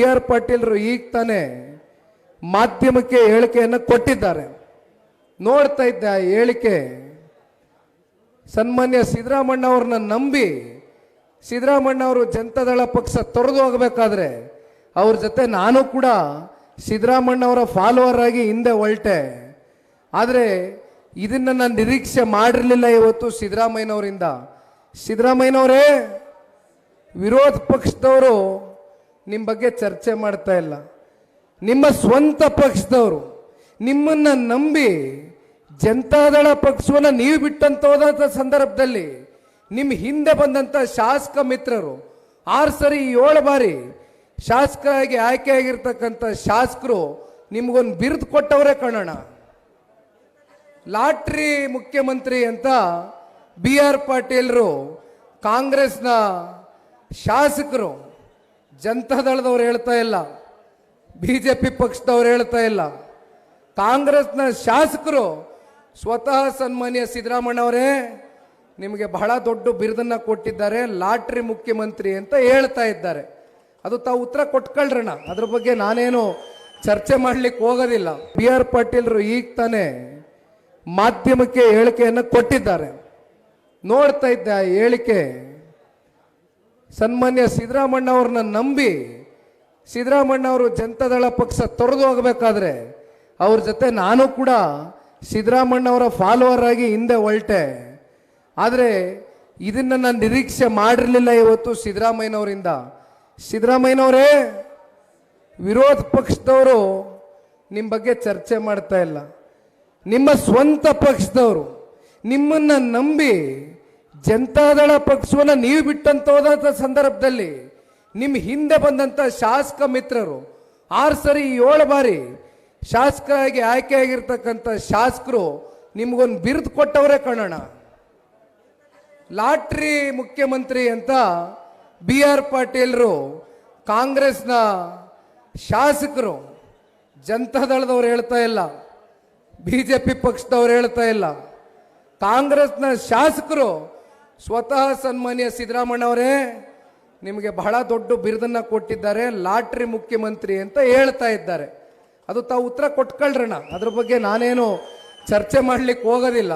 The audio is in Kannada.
ಬಿ ಆರ್ ಪಾಟೀಲ್ರು ಈಗ ತಾನೇ ಮಾಧ್ಯಮಕ್ಕೆ ಹೇಳಿಕೆಯನ್ನು ಕೊಟ್ಟಿದ್ದಾರೆ. ನೋಡ್ತಾ ಇದ್ದೆ ಆ ಹೇಳಿಕೆ ಸನ್ಮಾನ್ಯ ಸಿದ್ದರಾಮಣ್ಣ ಅವ್ರನ್ನ ನಂಬಿ ಸಿದ್ದರಾಮಣ್ಣ ಅವರು ಜನತಾದಳ ಪಕ್ಷ ತೊರೆದು ಹೋಗಬೇಕಾದ್ರೆ ಅವ್ರ ಜೊತೆ ನಾನು ಕೂಡ ಸಿದ್ದರಾಮಣ್ಣ ಅವರ ಫಾಲೋವರ್ ಆಗಿ ಹಿಂದೆ ಹೊಲ್ಟೆ. ಆದರೆ ಇದನ್ನ ನಾನು ನಿರೀಕ್ಷೆ ಮಾಡಿರಲಿಲ್ಲ ಇವತ್ತು ಸಿದ್ದರಾಮಯ್ಯನವರಿಂದ. ಸಿದ್ದರಾಮಯ್ಯನವರೇ, ವಿರೋಧ ಪಕ್ಷದವರು ನಿಮ್ಮ ಬಗ್ಗೆ ಚರ್ಚೆ ಮಾಡ್ತಾ ಇಲ್ಲ. ನಿಮ್ಮ ಸ್ವಂತ ಪಕ್ಷದವರು, ನಿಮ್ಮನ್ನ ನಂಬಿ ಜನತಾದಳ ಪಕ್ಷವನ್ನ ನೀವು ಬಿಟ್ಟಂತ ಹೋದಂಥ ಸಂದರ್ಭದಲ್ಲಿ ನಿಮ್ಮ ಹಿಂದೆ ಬಂದಂಥ ಶಾಸಕ ಮಿತ್ರರು, ಆರು ಸರಿ ಏಳು ಬಾರಿ ಶಾಸಕರಾಗಿ ಆಯ್ಕೆಯಾಗಿರ್ತಕ್ಕಂಥ ಶಾಸಕರು ನಿಮಗೊಂದು ಬಿರುದು ಕೊಟ್ಟವರೇ ಕಾಣೋಣ ಲಾಟ್ರಿ ಮುಖ್ಯಮಂತ್ರಿ ಅಂತ ಬಿ ಆರ್ ಪಾಟೀಲ್ರು ಕಾಂಗ್ರೆಸ್ನ ಶಾಸಕರು ಜನತಾದಳದವ್ರು ಹೇಳ್ತಾ ಇಲ್ಲ. ಬಿ ಜೆ ಪಿ ಪಕ್ಷದವ್ರು ಹೇಳ್ತಾ ಇಲ್ಲ. ಕಾಂಗ್ರೆಸ್ನ ಶಾಸಕರು ಸ್ವತಃ ಸನ್ಮಾನ್ಯ ಸಿದ್ದರಾಮಣ್ಣ ಅವರೇ ನಿಮಗೆ ಬಹಳ ದೊಡ್ಡ ಬಿರುದನ್ನ ಕೊಟ್ಟಿದ್ದಾರೆ, ಲಾಟ್ರಿ ಮುಖ್ಯಮಂತ್ರಿ ಅಂತ ಹೇಳ್ತಾ ಇದ್ದಾರೆ. ಅದು ತಾವು ಉತ್ತರ ಕೊಟ್ಕೊಳ್ರಣ. ಅದ್ರ ಬಗ್ಗೆ ನಾನೇನು ಚರ್ಚೆ ಮಾಡ್ಲಿಕ್ಕೆ ಹೋಗೋದಿಲ್ಲ. ಬಿ ಆರ್ ಪಾಟೀಲ್ರು ಈಗ ತಾನೇ ಮಾಧ್ಯಮಕ್ಕೆ ಹೇಳಿಕೆಯನ್ನು ಕೊಟ್ಟಿದ್ದಾರೆ. ನೋಡ್ತಾ ಇದ್ದೆ ಆ ಹೇಳಿಕೆ. ಸನ್ಮಾನ್ಯ ಸಿದ್ದರಾಮಣ್ಣ ಅವ್ರನ್ನ ನಂಬಿ ಸಿದ್ದರಾಮಣ್ಣ ಅವರು ಜನತಾದಳ ಪಕ್ಷ ತೊರೆದು ಹೋಗಬೇಕಾದ್ರೆ ಅವ್ರ ಜೊತೆ ನಾನು ಕೂಡ ಸಿದ್ದರಾಮಣ್ಣ ಅವರ ಫಾಲೋವರ್ ಆಗಿ ಹಿಂದೆ ಹೊಲ್ಟೆ ಆದರೆ ಇದನ್ನು ನಾನು ನಿರೀಕ್ಷೆ ಮಾಡಿರಲಿಲ್ಲ ಇವತ್ತು ಸಿದ್ದರಾಮಯ್ಯನವರಿಂದ. ಸಿದ್ದರಾಮಯ್ಯನವರೇ, ವಿರೋಧ ಪಕ್ಷದವರು ನಿಮ್ಮ ಬಗ್ಗೆ ಚರ್ಚೆ ಮಾಡ್ತಾ ಇಲ್ಲ. ನಿಮ್ಮ ಸ್ವಂತ ಪಕ್ಷದವರು ನಿಮ್ಮನ್ನು ನಂಬಿ ಜನತಾದಳ ಪಕ್ಷವನ್ನು ನೀವು ಬಿಟ್ಟಂತ ಸಂದರ್ಭದಲ್ಲಿ ನಿಮ್ಮ ಹಿಂದೆ ಬಂದಂಥ ಶಾಸಕ ಮಿತ್ರರು ಆರು ಸರಿ ಏಳು ಬಾರಿ ಶಾಸಕರಾಗಿ ಆಯ್ಕೆಯಾಗಿರ್ತಕ್ಕಂಥ ಶಾಸಕರು ನಿಮಗೊಂದು ಬಿರುದು ಕೊಟ್ಟವರೇ ಕಾಣೋಣ ಲಾಟ್ರಿ ಮುಖ್ಯಮಂತ್ರಿ ಅಂತ ಬಿ ಆರ್ ಪಾಟೀಲ್ರು ಕಾಂಗ್ರೆಸ್ನ ಶಾಸಕರು ಜನತಾದಳದವ್ರು ಹೇಳ್ತಾ ಇಲ್ಲ ಬಿ ಜೆ ಪಿ ಪಕ್ಷದವ್ರು ಹೇಳ್ತಾ ಇಲ್ಲ, ಕಾಂಗ್ರೆಸ್ನ ಶಾಸಕರು ಸ್ವತಃ ಸನ್ಮಾನ್ಯ ಸಿದ್ದರಾಮಣ್ಣ ಅವರೇ ನಿಮಗೆ ಬಹಳ ದೊಡ್ಡ ಬಿರುದನ್ನ ಕೊಟ್ಟಿದ್ದಾರೆ, ಲಾಟ್ರಿ ಮುಖ್ಯಮಂತ್ರಿ ಅಂತ ಹೇಳ್ತಾ ಇದ್ದಾರೆ. ಅದು ತಾವು ಉತ್ತರ ಕೊಟ್ಕೊಳ್ರಣ. ಅದ್ರ ಬಗ್ಗೆ ನಾನೇನು ಚರ್ಚೆ ಮಾಡ್ಲಿಕ್ಕೆ ಹೋಗೋದಿಲ್ಲ.